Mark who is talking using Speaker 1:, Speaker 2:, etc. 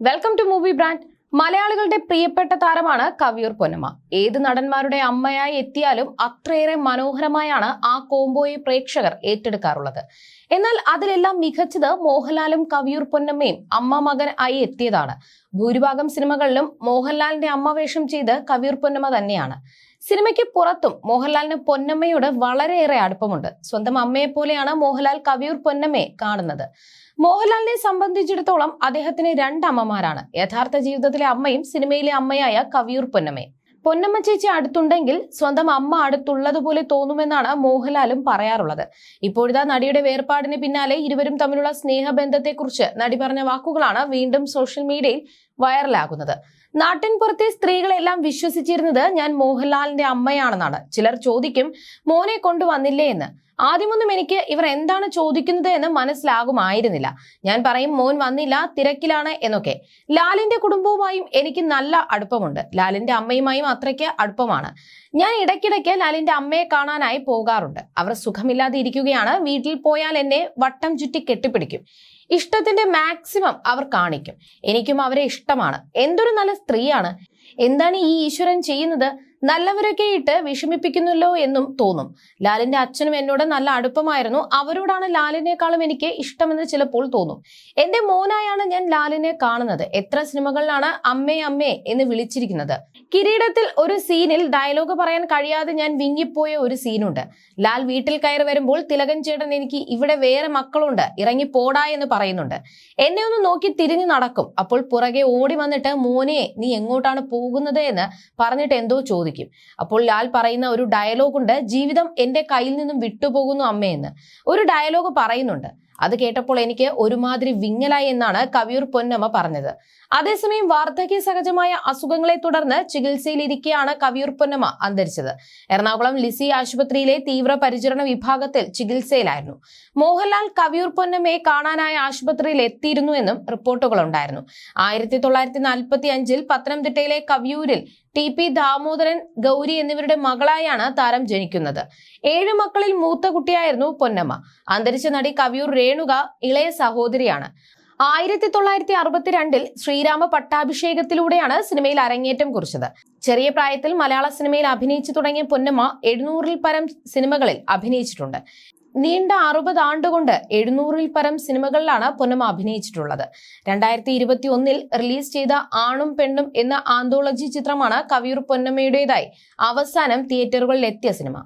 Speaker 1: Welcome to movie brand മലയാളികളുടെ പ്രിയപ്പെട്ട താരമാണ് കവിയൂർ പൊന്നമ്മ. ഏത് നടന്മാരുടെ അമ്മയായി എത്തിയാലും അത്രയേറെ മനോഹരമായാണ് ആ കോംബോയെ പ്രേക്ഷകർ ഏറ്റെടുക്കാറുള്ളത്. എന്നാൽ അതിലെല്ലാം മികച്ചത് മോഹൻലാലും കവിയൂർ പൊന്നമ്മയും അമ്മ മകൻ ആയി എത്തിയതാണ്. ഭൂരിഭാഗം സിനിമകളിലും മോഹൻലാലിന്റെ അമ്മ വേഷം ചെയ്ത് കവിയൂർ പൊന്നമ്മ തന്നെയാണ്. സിനിമയ്ക്ക് പുറത്തും മോഹൻലാലിന് പൊന്നമ്മയോട് വളരെയേറെ അടുപ്പമുണ്ട്. സ്വന്തം അമ്മയെ പോലെയാണ് മോഹൻലാൽ കവിയൂർ പൊന്നമ്മയെ കാണുന്നത്. മോഹൻലാലിനെ സംബന്ധിച്ചിടത്തോളം അദ്ദേഹത്തിന് രണ്ടമ്മമാരാണ്. യഥാർത്ഥ ജീവിതത്തിലെ അമ്മയും സിനിമയിലെ അമ്മയായ കവിയൂർ പൊന്നമ്മയും. പൊന്നമ്മ ചേച്ചി അടുത്തുണ്ടെങ്കിൽ സ്വന്തം അമ്മ അടുത്തുള്ളതുപോലെ തോന്നുമെന്നാണ് മോഹൻലാലും പറയാറുള്ളത്. ഇപ്പോഴത്തെ നടിയുടെ വേർപാടിന് പിന്നാലെ ഇരുവരും തമ്മിലുള്ള സ്നേഹബന്ധത്തെക്കുറിച്ച് നടി പറഞ്ഞ വാക്കുകളാണ് വീണ്ടും സോഷ്യൽ മീഡിയയിൽ വൈറലാകുന്നത്. നാട്ടിൻ പുറത്തെ സ്ത്രീകളെല്ലാം വിശ്വസിച്ചിരുന്നത് ഞാൻ മോഹൻലാലിന്റെ അമ്മയാണെന്നാണ്. ചിലർ ചോദിക്കും മോനെ കൊണ്ടുവന്നില്ലേ എന്ന്? ആദ്യമൊന്നും എനിക്ക് ഇവർ എന്താണ് ചോദിക്കുന്നത് എന്ന് മനസ്സിലാകുമായിരുന്നില്ല. ഞാൻ പറയും മോൻ വന്നില്ല തിരക്കിലാണ് എന്നൊക്കെ. ലാലിന്റെ കുടുംബവുമായും എനിക്ക് നല്ല അടുപ്പമുണ്ട്. ലാലിന്റെ അമ്മയുമായും അത്രയ്ക്ക് അടുപ്പമാണ്. ഞാൻ ഇടയ്ക്കിടയ്ക്ക് ലാലിന്റെ അമ്മയെ കാണാനായി പോകാറുണ്ട്. അവർ സുഖമില്ലാതെ ഇരിക്കുകയാണ്. വീട്ടിൽ പോയാൽ എന്നെ വട്ടം ചുറ്റി കെട്ടിപ്പിടിക്കും. ഇഷ്ടത്തിന്റെ മാക്സിമം അവർ കാണിക്കും. എനിക്കും അവരെ ഇഷ്ടമാണ്. എന്തൊരു നല്ല സ്ത്രീയാണ്. എന്താണ് ഈ ഈശ്വരൻ ചെയ്യുന്നത്? നല്ലവരൊക്കെ ഇട്ട് വിഷമിപ്പിക്കുന്നല്ലോ എന്നും തോന്നും. ലാലിന്റെ അച്ഛനും എന്നോട് നല്ല അടുപ്പമായിരുന്നു. അവരോടാണ് ലാലിനേക്കാളും എനിക്ക് ഇഷ്ടമെന്ന് ചിലപ്പോൾ തോന്നും. എന്റെ മോനായാണ് ഞാൻ ലാലിനെ കാണുന്നത്. എത്ര സിനിമകളിലാണ് അമ്മേ അമ്മേ എന്ന് വിളിച്ചിരിക്കുന്നത്. കിരീടത്തിൽ ഒരു സീനിൽ ഡയലോഗ് പറയാൻ കഴിയാതെ ഞാൻ വിങ്ങിപ്പോയ ഒരു സീനുണ്ട്. ലാൽ വീട്ടിൽ കയറി വരുമ്പോൾ തിലകൻ ചേട്ടൻ എനിക്ക് ഇവിടെ വേറെ മക്കളുണ്ട്. ഇറങ്ങി പോടാ എന്ന് പറയുന്നുണ്ട്. എന്നെ ഒന്ന് നോക്കി തിരിഞ്ഞു നടക്കും. അപ്പോൾ പുറകെ ഓടി വന്നിട്ട് മോനെ നീ എങ്ങോട്ടാണ് പോകുന്നത്? എന്ന് പറഞ്ഞിട്ട് എന്തോ ചോദിക്കും. അപ്പോൾ ലാൽ പറയുന്ന ഒരു ഡയലോഗ് ഉണ്ട്. ജീവിതം എന്റെ കയ്യിൽ നിന്നും വിട്ടുപോകുന്നു അമ്മയെന്ന് ഒരു ഡയലോഗ് പറയുന്നുണ്ട്. അത് കേട്ടപ്പോൾ എനിക്ക് ഒരുമാതിരി വിങ്ങലായി എന്നാണ് കവിയൂർ പൊന്നമ്മ പറഞ്ഞത്. അതേസമയം വാർദ്ധക്യ സഹജമായ അസുഖങ്ങളെ തുടർന്ന് ചികിത്സയിലിരിക്കെയാണ് കവിയൂർ പൊന്നമ്മ അന്തരിച്ചത്. എറണാകുളം ലിസി ആശുപത്രിയിലെ തീവ്രപരിചരണ വിഭാഗത്തിൽ ചികിത്സയിലായിരുന്നു. മോഹൻലാൽ കവിയൂർ പൊന്നമ്മയെ കാണാനായ ആശുപത്രിയിൽ എത്തിയിരുന്നു എന്നും റിപ്പോർട്ടുകൾ ഉണ്ടായിരുന്നു. ആയിരത്തി തൊള്ളായിരത്തി നാൽപ്പത്തി അഞ്ചിൽ പത്തനംതിട്ടയിലെ കവിയൂരിൽ ടി പി ദാമോദരൻ ഗൗരി എന്നിവരുടെ മകളായാണ് താരം ജനിക്കുന്നത്. ഏഴ് മക്കളിൽ മൂത്ത കുട്ടിയായിരുന്നു പൊന്നമ്മ. അന്തരിച്ച നടി കവിയൂർ രേണുക ഇളയ സഹോദരിയാണ്. ആയിരത്തി തൊള്ളായിരത്തി അറുപത്തിരണ്ടിൽ ശ്രീരാമ പട്ടാഭിഷേകത്തിലൂടെയാണ് സിനിമയിൽ അരങ്ങേറ്റം കുറിച്ചത്. ചെറിയ പ്രായത്തിൽ മലയാള സിനിമയിൽ അഭിനയിച്ചു തുടങ്ങിയ പൊന്നമ്മ എഴുന്നൂറിൽ പരം സിനിമകളിൽ അഭിനയിച്ചിട്ടുണ്ട്. നീണ്ട അറുപത് ആണ്ടുകൊണ്ട് എഴുന്നൂറിൽ പരം സിനിമകളിലാണ് പൊന്നമ്മ അഭിനയിച്ചിട്ടുള്ളത്. രണ്ടായിരത്തി ഇരുപത്തി ഒന്നിൽ റിലീസ് ചെയ്ത ആണും പെണ്ണും എന്ന ആന്തോളജി ചിത്രമാണ് കവിയൂർ പൊന്നമ്മയുടേതായി അവസാനം തിയേറ്ററുകളിൽ എത്തിയ സിനിമ.